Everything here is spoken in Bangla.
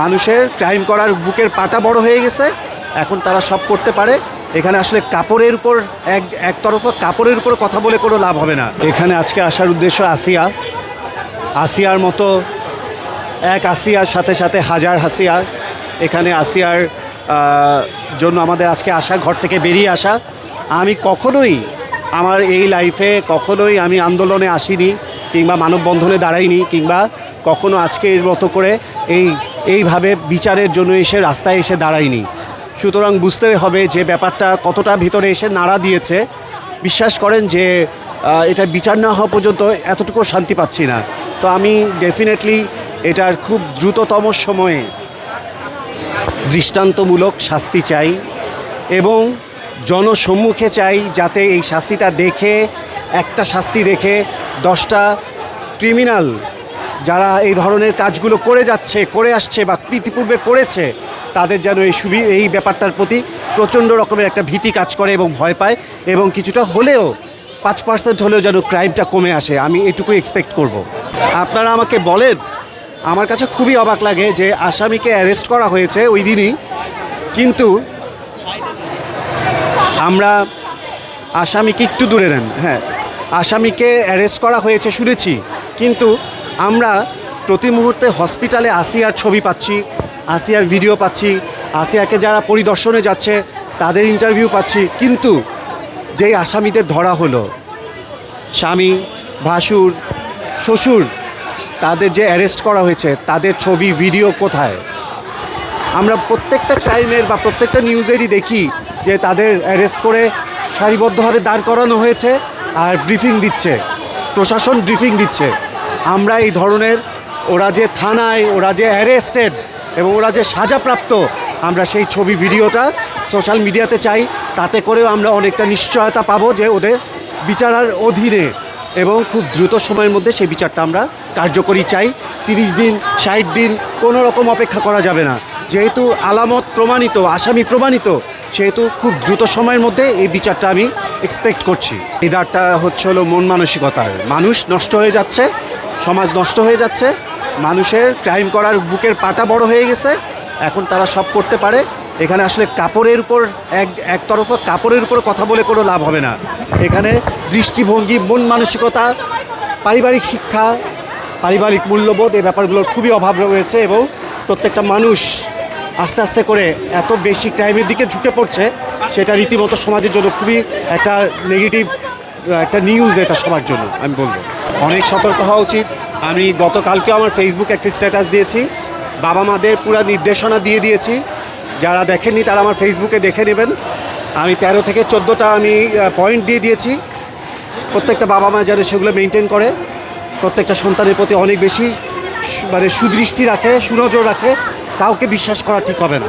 মানুষের ক্রাইম করার বুকের পাটা বড় হয়ে গেছে। এখন তারা সব করতে পারে। এখানে আসলে কাপড়ের উপর এক, একতরফা কাপড়ের উপর কথা বলে কোনো লাভ হবে না। এখানে আজকে আসার উদ্দেশ্য আসিয়া। আসিয়ার মতো এক আসিয়ার সাথে সাথে হাজার হাসিয়া। এখানে আসিয়ার জন্য আমাদের আজকে আসা, ঘর থেকে বেরিয়ে আসা। আমি কখনোই আমার এই লাইফে কখনোই আমি আন্দোলনে আসিনি কিংবা মানববন্ধনে দাঁড়াইনি কিংবা কখনো আজকে এর মতো করে এই এইভাবে বিচারের জন্য এসে রাস্তায় এসে দাঁড়ায়নি। সুতরাং বুঝতে হবে যে ব্যাপারটা কতটা ভিতরে এসে নাড়া দিয়েছে। বিশ্বাস করেন যে এটার বিচার না হওয়া পর্যন্ত এতটুকু শান্তি পাচ্ছি না। তো আমি ডেফিনেটলি এটার খুব দ্রুততম সময়ে দৃষ্টান্তমূলক শাস্তি চাই এবং জনসম্মুখে চাই যাতে এই শাস্তিটা দেখে, একটা শাস্তি দেখে দশটা ক্রিমিনাল যারা এই ধরনের কাজগুলো করে যাচ্ছে, করে আসছে বা ইতিপূর্বে করেছে, তাদের যেন এই সুবি, এই ব্যাপারটার প্রতি প্রচণ্ড রকমের একটা ভীতি কাজ করে এবং ভয় পায় এবং কিছুটা হলেও পাঁচ পার্সেন্ট হলেও যেন ক্রাইমটা কমে আসে, আমি এটুকু এক্সপেক্ট করব। আপনারা আমাকে বলেন, আমার কাছে খুবই অবাক লাগে যে আসামিকে অ্যারেস্ট করা হয়েছে ওই দিনই, কিন্তু আমরা আসামিকে একটু দূরে নেন হ্যাঁ আসামিকে অ্যারেস্ট করা হয়েছে শুনেছি, কিন্তু আমরা প্রতি মুহূর্তে হসপিটালে আসিয়ার ছবি পাচ্ছি, আসিয়ার ভিডিও পাচ্ছি, আসিয়াকে যারা পরিদর্শনে যাচ্ছে, তাদের ইন্টারভিউ পাচ্ছি। কিন্তু যেই আসামিদের ধরা হলো, স্বামী, ভাসুর, শ্বশুর, তাদের যে অ্যারেস্ট করা হয়েছে, তাদের ছবি ভিডিও কোথায়? আমরা প্রত্যেকটা ক্রাইমের বা প্রত্যেকটা নিউজেরই দেখি যে তাদের অ্যারেস্ট করে সারিবদ্ধভাবে দাঁড় করানো হয়েছে আর ব্রিফিং দিচ্ছে। প্রশাসন ব্রিফিং দিচ্ছে। আমরা এই ধরনের, ওরা যে থানায়, ওরা যে অ্যারেস্টেড এবং ওরা যে সাজাপ্রাপ্ত, আমরা সেই ছবি, ভিডিওটা সোশ্যাল মিডিয়াতে চাই। তাতে করেও আমরা অনেকটা নিশ্চয়তা পাবো যে ওদের বিচারার অধীনে এবং খুব দ্রুত সময়ের মধ্যে সেই বিচারটা আমরা কার্যকরী চাই। তিরিশ দিন, ষাট দিন, কোনো রকম অপেক্ষা করা যাবে না। যেহেতু আলামত প্রমাণিত, আসামি প্রমাণিত, সেহেতু খুব দ্রুত সময়ের মধ্যে এই বিচারটা আমি এক্সপেক্ট করছি। এই দাঁড়টা হচ্ছে হলো মন মানসিকতার। মানুষ নষ্ট হয়ে যাচ্ছে সমাজ নষ্ট হয়ে যাচ্ছে, মানুষের ক্রাইম করার বুকের পাটা বড় হয়ে গেছে, এখন তারা সব করতে পারে। এখানে আসলে কাপড়ের উপর এক, একতরফা কাপড়ের উপর কথা বলে কোনো লাভ হবে না। এখানে দৃষ্টিভঙ্গি, মন মানসিকতা, পারিবারিক শিক্ষা, পারিবারিক মূল্যবোধ, এই ব্যাপারগুলোর খুবই অভাব রয়েছে এবং প্রত্যেকটা মানুষ আস্তে আস্তে করে এত বেশি ক্রাইমের দিকে ঝুঁকে পড়ছে, সেটা রীতিমতো সমাজের জন্য খুবই একটা নেগেটিভ একটা নিউজ এটা সবার জন্য, আমি বলব। অনেক সতর্ক হওয়া উচিত। আমি গতকালকে আমার ফেসবুক একটি স্ট্যাটাস দিয়েছি। বাবা মাদের পুরো নির্দেশনা দিয়ে দিয়েছি। যারা দেখেননি তারা আমার ফেসবুকে দেখে নেবেন। আমি তেরো থেকে চোদ্দোটা আমি পয়েন্ট দিয়ে দিয়েছি। প্রত্যেকটা বাবা মা যেন সেগুলো মেনটেন করে। প্রত্যেকটা সন্তানের প্রতি অনেক বেশি মানে সুদৃষ্টি রাখে, সুনজর রাখে। কাউকে বিশ্বাস করা ঠিক হবে না।